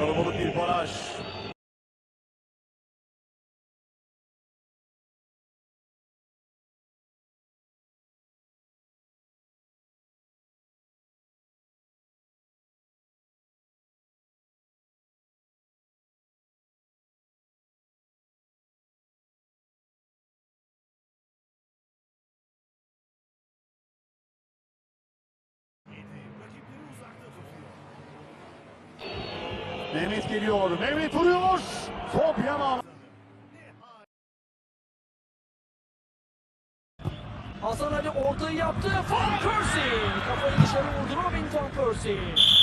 Kalabalık bir Mehmet geliyor. Mehmet vuruyor. Top Yaman. Hasan Ali ortayı yaptı. Van Persie. Kafayı dışarı vurdu Robin Van Persie.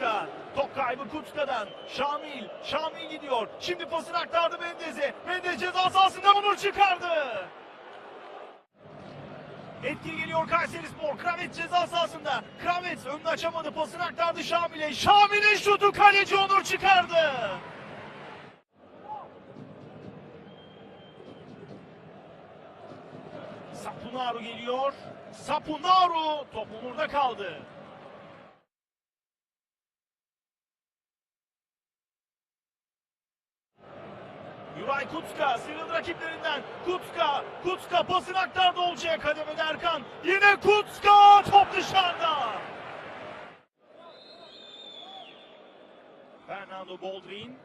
Kutska. Top kaybı Kutska'dan. Şamil. Şamil gidiyor. Şimdi pasını aktardı Mendez'e. Mendez ceza sahasında Onur çıkardı. Etki geliyor Kayseri Spor. Kravet ceza sahasında. Kravet önünü açamadı. Pasını aktardı Şamil'e. Şamil'in şutu kaleci Onur çıkardı. Sapunaru geliyor. Sapunaru top Onur'da kaldı. Yuray Kutska sıyrıldı rakiplerinden. Kutska, Kutska pasını aktardı Olcay'a kademede Erkan. Yine Kutska top dışarıda. Fernando Boldrin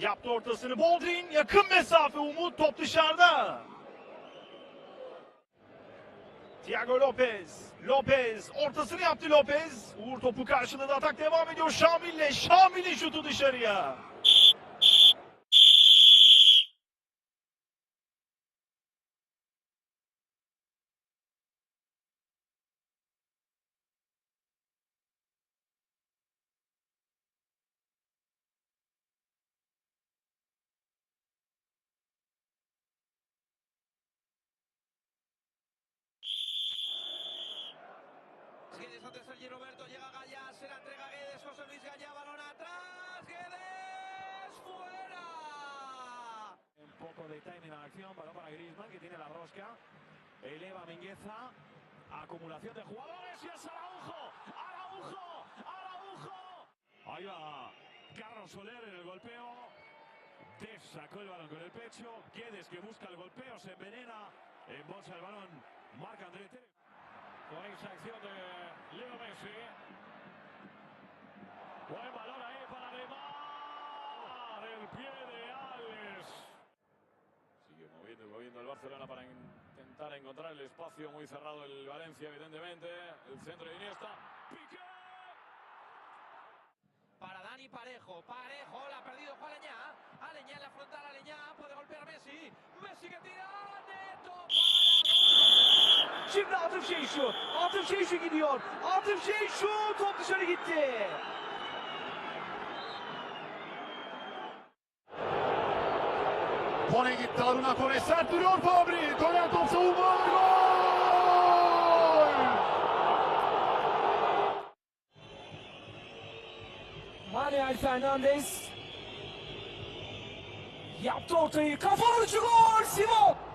yaptı ortasını. Boldrin yakın mesafe Umut top dışarıda. Thiago Lopez. Lopez ortasını yaptı Lopez. Uğur topu karşıladı. Atak devam ediyor Şamil'le. Şamil'in şutu dışarıya. Guedes ante Sergi Roberto, llega Gallá, se la entrega Guedes, José Luis Gallá, balón atrás, Guedes, fuera. Un poco de timing a la acción, balón para Griezmann que tiene la rosca, eleva Mingueza, acumulación de jugadores y es Araujo, Araujo, Araujo. Ahí va Carlos Soler en el golpeo, Des sacó el balón con el pecho, Guedes que busca el golpeo, se envenena, embolsa el balón, marca André. Con esa acción de Leo Messi. Buen balón ahí para Neymar, el pie de Alex. Sigue moviendo y moviendo el Barcelona para intentar encontrar el espacio muy cerrado el Valencia, evidentemente. El centro de Iniesta. Piqué. Para Dani Parejo, Parejo, la ha perdido Juan Aleñá, Aleñá en la frontal, Aleñá, puede golpear Messi, Messi que tira, Neto. Şimdi Atıf Şeyşu. Atıf Şeyşu gidiyor. Atıf Şeyşu top dışarı gitti. Kone gitti Aruna Kone sert duruyor Fabri. Dönen top savunma gol! Manuel Fernandez yaptı ortayı. Kafa vuruşu gol! Simon!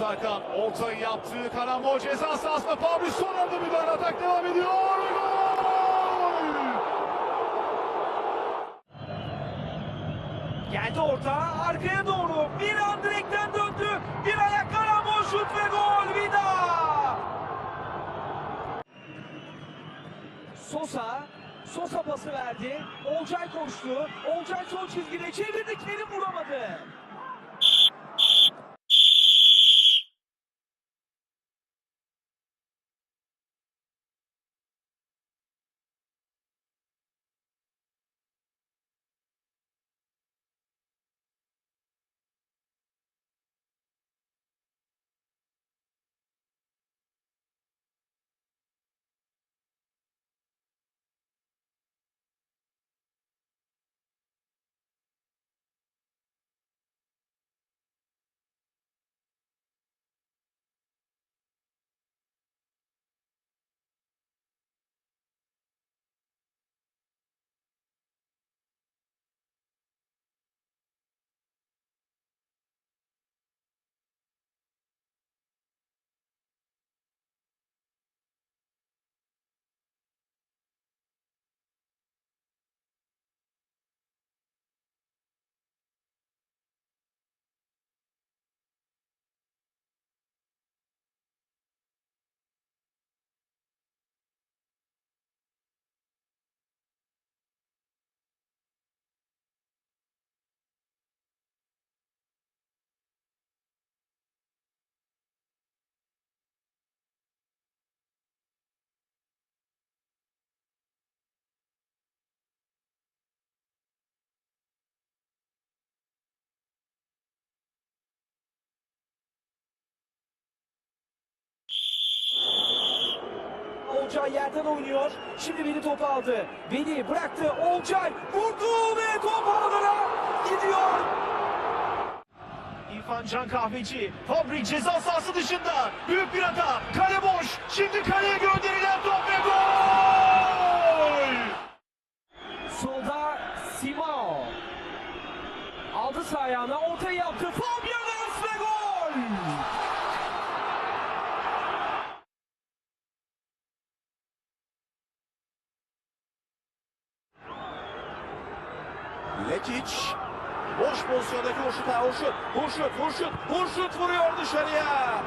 Mert Hakan yaptığı karambol ceza sahasında Pablo son anda müdahale atak devam ediyor. Gol! Geldi orta arkaya doğru. Bir an direkten döndü. Bir ayak karambol şut ve gol. Vida. Sosa. Sosa pası verdi. Olcay koştu. Olcay son çizgide çevirdi. Kerim vuramadı. Olcay yerden oynuyor. Şimdi Veli topu aldı. Veli bıraktı. Olcay vurdu ve top ağlara gidiyor. İrfan Can Kahveci, Fabri ceza sahası dışında. Büyük bir hata, kale boş. Şimdi kaleye gönderilen top ve gol! Solda Simao. Aldı sağ ayağına ortaya yaptı. Fabianus ve gol. Lekic boş pozisyondaki Hurşut Hurşut Hurşut Hurşut vuruyor dışarıya.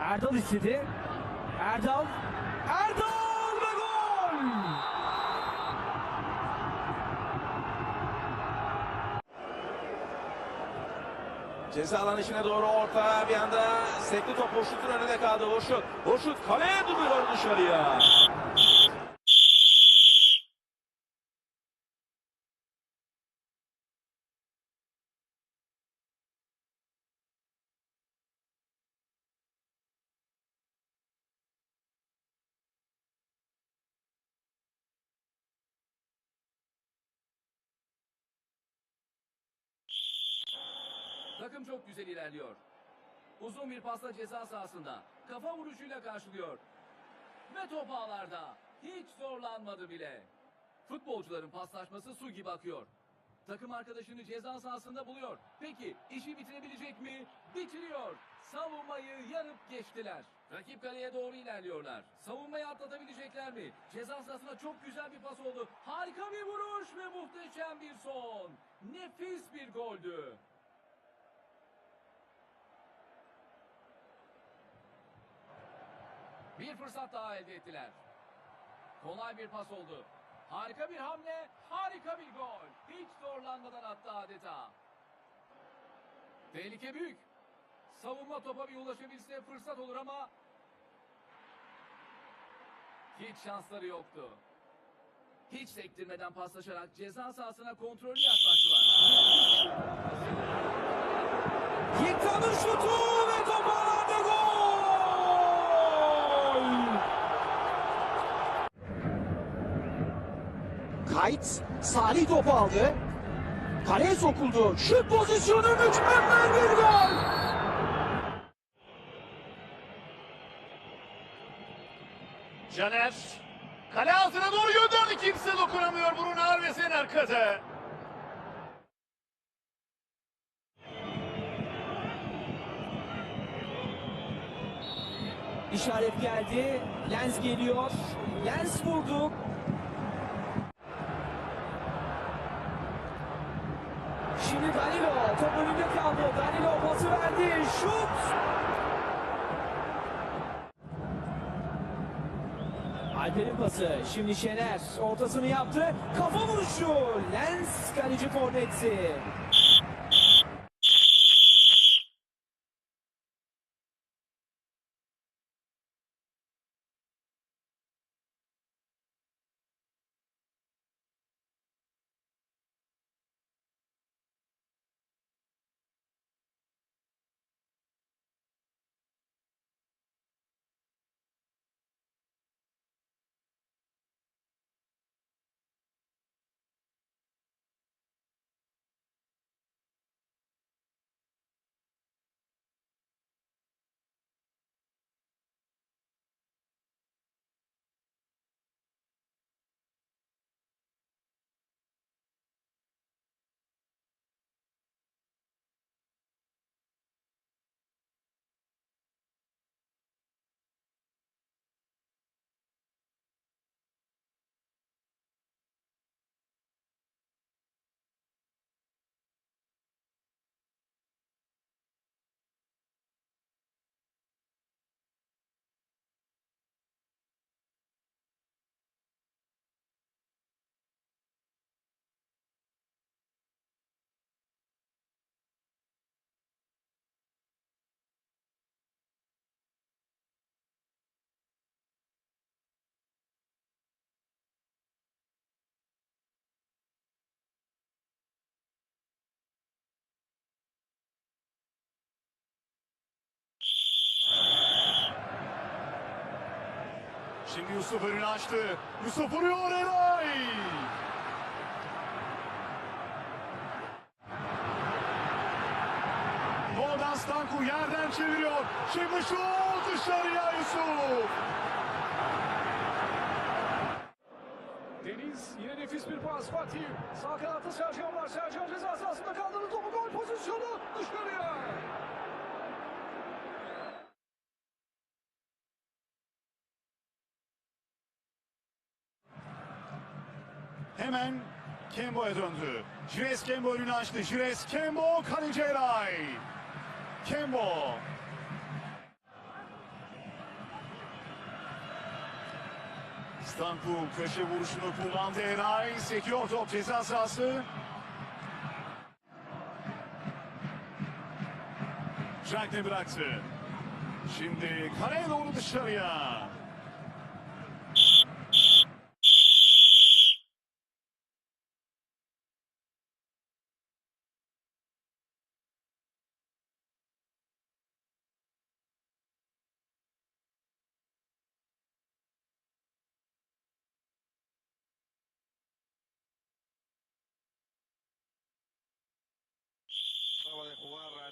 Erdal istedi. Erdal. Erdal ve gol. Ceza alan içine doğru orta bir anda sekli top Hurşut'un önünde kaldı Hurşut. Hurşut kaleye duruyor dışarıya. Takım çok güzel ilerliyor. Uzun bir pasla ceza sahasında. Kafa vuruşuyla karşılıyor. Ve top ağlarda. Hiç zorlanmadı bile. Futbolcuların paslaşması su gibi akıyor. Takım arkadaşını ceza sahasında buluyor. Peki işi bitirebilecek mi? Bitiriyor. Savunmayı yarıp geçtiler. Rakip kaleye doğru ilerliyorlar. Savunmayı atlatabilecekler mi? Ceza sahasına çok güzel bir pas oldu. Harika bir vuruş ve muhteşem bir son. Nefis bir goldü. Bir fırsat daha elde ettiler. Kolay bir pas oldu. Harika bir hamle, harika bir gol. Hiç zorlanmadan attı adeta. Tehlike büyük. Savunma topa bir ulaşabilse fırsat olur ama hiç şansları yoktu. Hiç sektirmeden paslaşarak ceza sahasına kontrollü yaklaştılar. Yiğitan'ın şutu ve Kayt Salih topu aldı. Kaleye sokuldu. Şut pozisyonu mükemmel bir gol. Caner kale altına doğru gönderdi. Kimse dokunamıyor Bruno Alves'in arkada. İşaret geldi. Lens geliyor. Lens vurdu. Şimdi Danilo top kaldı. Danilo pası verdi. Şut! Alper'in pası. Şimdi Şener ortasını yaptı. Kafa vuruşu. Lens kaleci forveti. Şimdi Yusuf önünü açtı. Yusuf vuruyor Eray. Goldan Stanku yerden çeviriyor. Şimdi şut dışarıya Yusuf. Deniz yine nefis bir pas Fatih. Sağ kanatta Sercan var. Sercan ceza sahasında kaldırdı topu gol pozisyonu dışarıya. Hemen Kembo'ya döndü. Jires Kembo önünü açtı. Jires Kembo kaleci Eray. Kembo. Stanku köşe vuruşunu kullandı Eray. Sekiyor top ceza sahası. Jack'le bıraktı. Şimdi kaleye doğru dışarıya.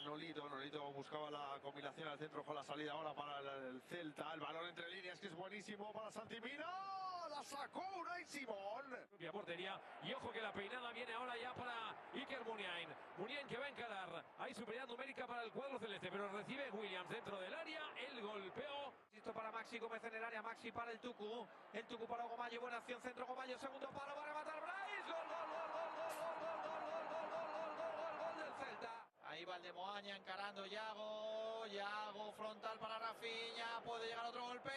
Nolito, Nolito buscaba la combinación al centro con la salida ahora para el, el Celta, el balón entre líneas que es buenísimo para Santimina, la sacó Unai Simón. Propia portería. Y ojo que la peinada viene ahora ya para Iker Muniain, Muniain que va a encarar, hay superioridad numérica para el cuadro celeste, pero recibe Williams dentro del área, el golpeo. Listo para Maxi Gómez en el área, Maxi para el Tucu, el Tucu para Gomayo, buena acción, centro Gomayo, segundo palo, va Ahí Moaña encarando Yago. Yago frontal para Rafinha. Puede llegar otro golpeo.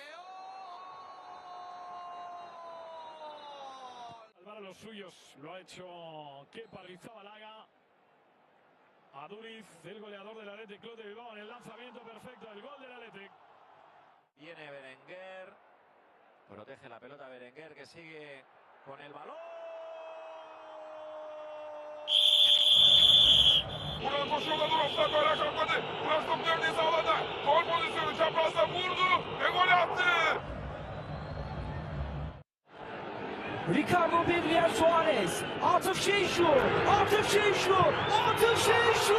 salvar a los suyos. Lo ha hecho Kepa Rizabalaga. A Duriz, el goleador del Athletic Club de Bilbao en el lanzamiento perfecto del gol del Athletic. Viene Berenguer. Protege la pelota Berenguer que sigue con el balón. Böyle kalkmadı. Burak top dördü sağladı. Gol pozisyonu çaprazda vurdu ve gol attı. Ricardo Pedrier Soares. Atıf Şenşu. Atıf Şenşu. Atıf Şenşu.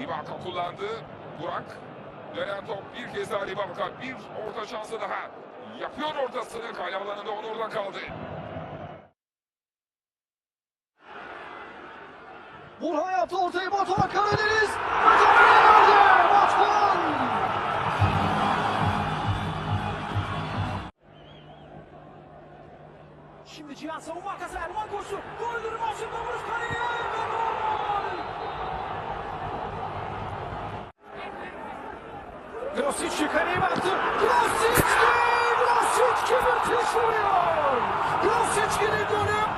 Ribaka kullandı. Burak. Dönen top bir kez daha Livakovic. Bir orta şansı daha. Yapıyor ortasını. Kale alanında Onur'la kaldı. Burhan yaptı ortayı Batuhan Karadeniz. Batuhan verdi. Batuhan. Şimdi Cihan savunma arkası Erman koşu. Golleri başında vuruş kaleye. ve gol! Grosic'i kaleye baktı. Grosic! Grosic kibirtiş vuruyor. Grosic'in golü.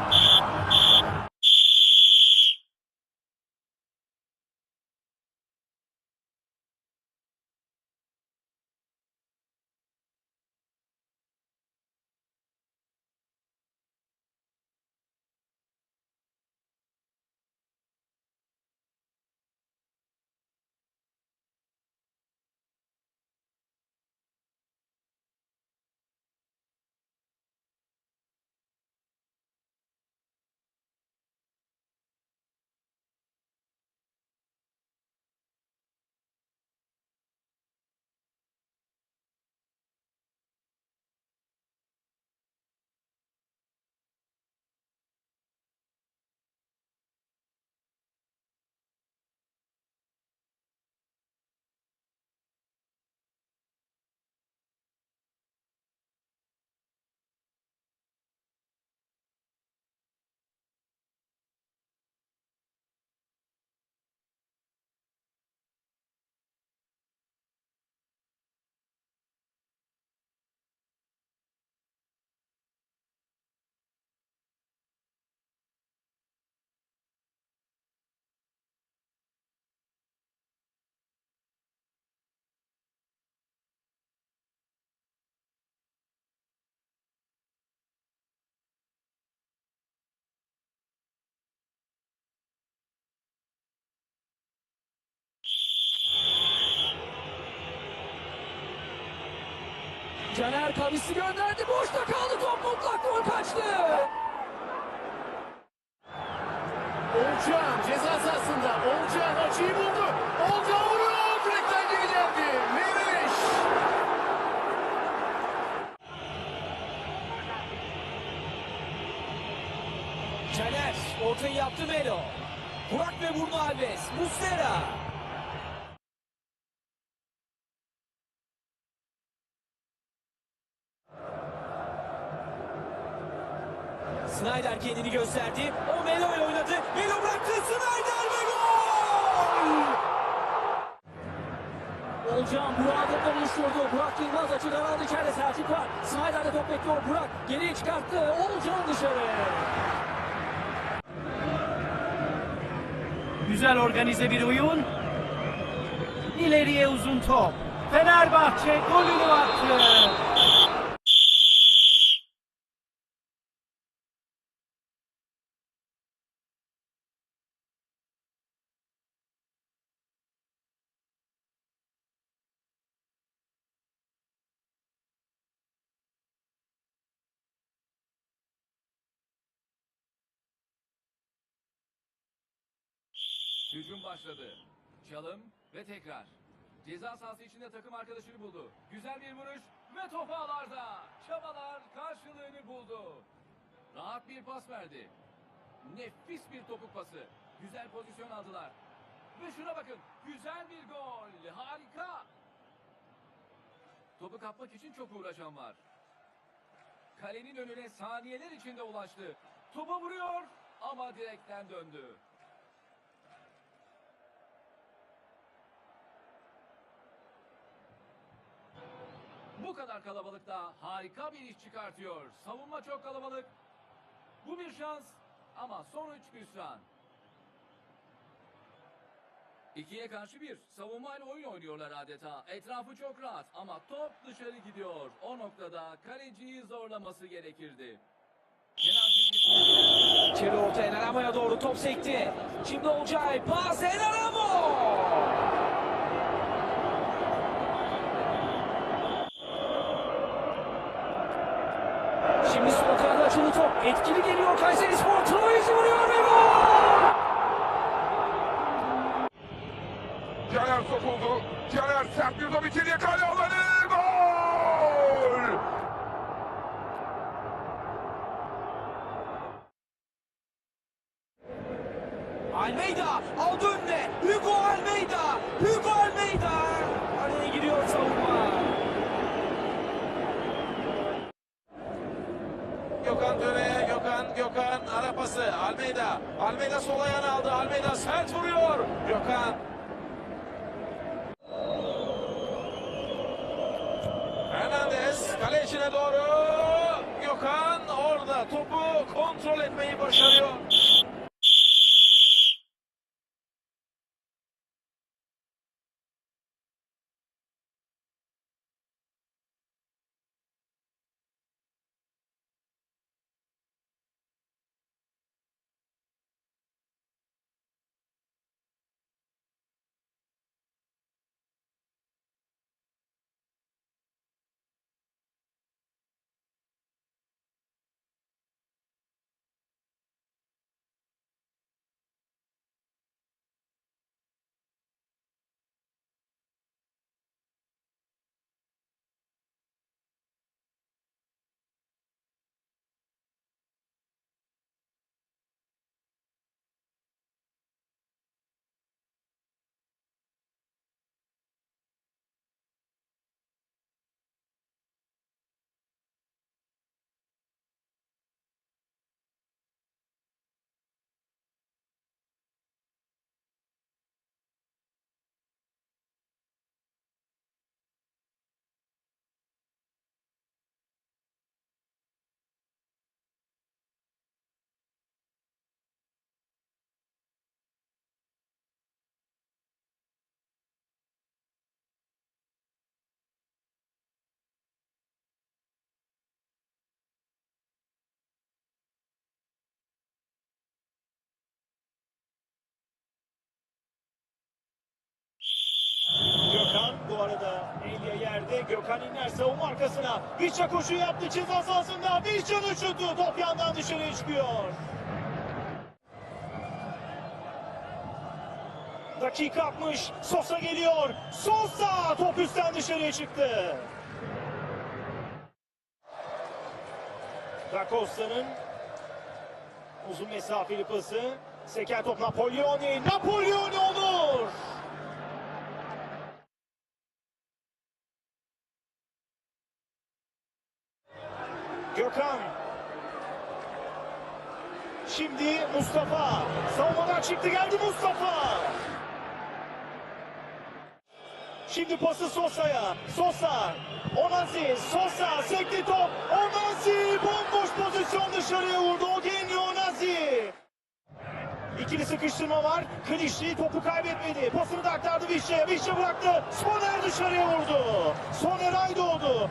Caner Kavis'i gönderdi. Boşta kaldı top mutlak gol kaçtı. Olcan ceza sahasında. Olcan açıyı buldu. Olcan vuruyor. Direkten geri geldi. Meriç. Caner ortayı yaptı Melo. Burak ve Bruno Alves. Muslera. Snyder kendini gösterdi. O Melo ile oynadı. Melo bıraktı. Snyder ve gol! Olcan Burak'la buluşturdu. Burak Yılmaz açıdan aldı içeride Selçuk var. Snyder'de top bekliyor. Burak geriye çıkarttı. Olcan dışarı. Güzel organize bir oyun. İleriye uzun top. Fenerbahçe golünü attı. Hücum başladı. Çalım ve tekrar. Ceza sahası içinde takım arkadaşını buldu. Güzel bir vuruş ve top ağlarda. Çabalar karşılığını buldu. Rahat bir pas verdi. Nefis bir topuk pası. Güzel pozisyon aldılar. Ve şuna bakın. Güzel bir gol. Harika. Topu kapmak için çok uğraşan var. Kalenin önüne saniyeler içinde ulaştı. Topa vuruyor ama direkten döndü. Bu kadar kalabalıkta harika bir iş çıkartıyor. Savunma çok kalabalık. Bu bir şans ama sonuç hüsran. İkiye karşı bir. Savunmayla oyun oynuyorlar adeta. Etrafı çok rahat ama top dışarı gidiyor. O noktada kaleciyi zorlaması gerekirdi. İçeri orta Enaramo'ya doğru top sekti. Şimdi Olcay pas Enaramo. Şimdi sol kanada açılı top. Etkili geliyor Kayseri Spor. Troyes vuruyor ve gol. Caner Sok buldu. Caner sert bir top içeriye kale alanı. Bu arada Elia yerde. Gökhan iner savunma arkasına. Vişça koşu yaptı ceza sahasında. Vişça'nın şutu top yandan dışarıya çıkıyor. Dakika 60. Sosa geliyor. Sosa top üstten dışarıya çıktı. Da uzun mesafeli pası. Seken top Napoleoni. Napoleoni olur. Mustafa. Savunmadan çıktı geldi Mustafa. Şimdi pası Sosa'ya. Sosa. Onazi. Sosa. Sekti top. Onazi. Bomboş pozisyon dışarıya vurdu. Ogenio Onazi. İkili sıkıştırma var. Klişi topu kaybetmedi. Pasını da aktardı Vişçe'ye. Vişçe bıraktı. Soner dışarıya vurdu. Soner Aydoğdu.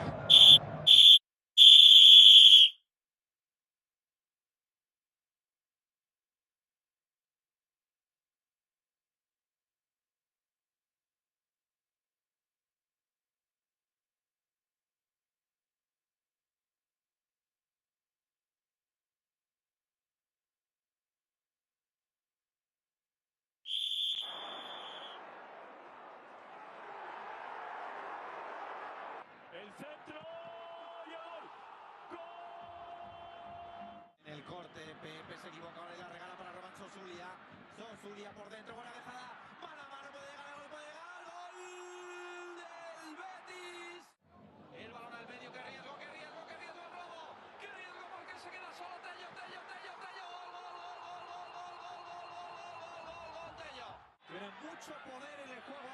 Centro. Y el gol. En el corte, Pepe se equivoca, ahora la regala para Román Sosulia. Sosulia por dentro, buena dejada. Mano, puede llegar, el gol puede llegar. Gol del Betis. El balón al medio, qué riesgo, qué riesgo, qué riesgo el robo. Qué riesgo porque se queda solo Tello, Tello, Tello, Tello. Gol, gol, gol, gol, gol, gol, gol, gol, gol, gol, gol, gol, Tello. Tiene mucho poder en el juego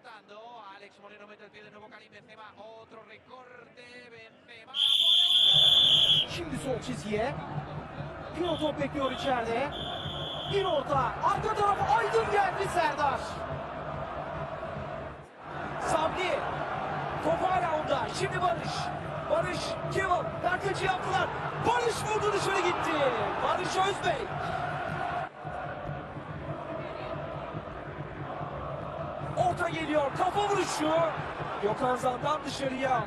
Recortando, Alex Moreno mete el pie de nuevo, Karim Benzema. Otro recorte, Benzema. Şimdi sol çizgiye. Bir o top bekliyor içeride. Bir orta. Arka taraf Aydın geldi Serdar. Sabri. Top hala onda. Şimdi Barış. Barış. Kevin. Berkaç'ı yaptılar. Barış vurdu dışarı gitti. Barış Özbey. Geliyor. Kafa vuruşu. Gökhan Zan'dan dışarıya.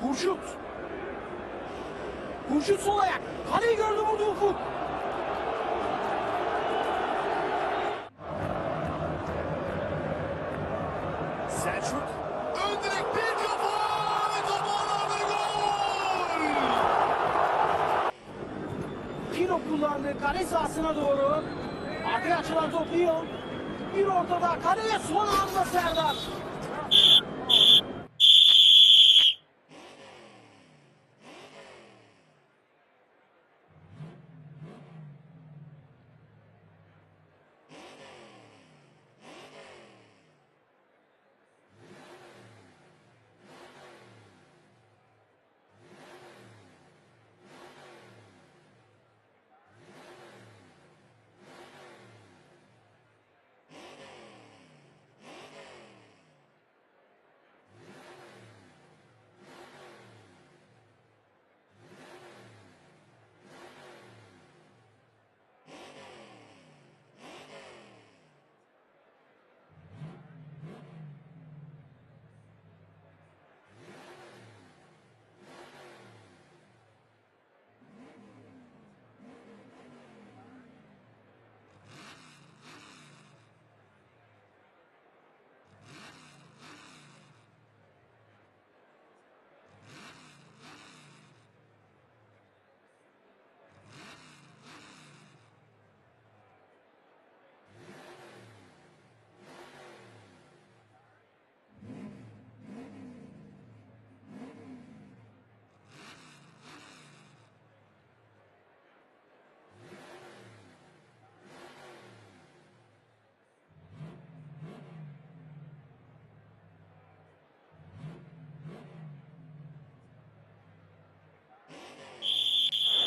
Hurşut. Hurşut sol ayak. Kaleyi gördü vurdu Ufuk. Selçuk. Ön direk bir kafa ve top ağlarda gol. Pino kullandı kale sahasına doğru. Arkaya açılan top Lyon. Bir ortada kaleye son anda Serdar.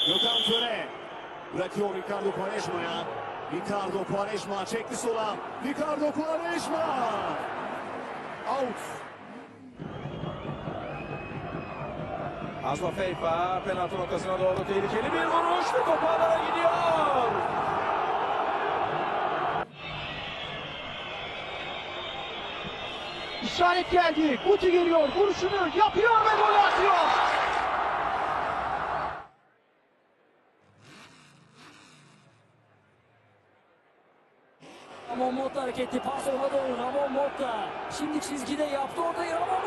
Gökhan Töre. Bırakıyor Ricardo Quaresma'ya. Ricardo Quaresma çekti sola. Ricardo Quaresma. Out. Asma Feyfa penaltı noktasına doğru tehlikeli bir vuruş ve top ağlara gidiyor. İşaret geldi. Guti geliyor. Vuruşunu yapıyor ve gol atıyor. Hareketli pas ona doğru. Ramon Motta. Şimdi çizgide yaptı ortayı. Ramon Motta.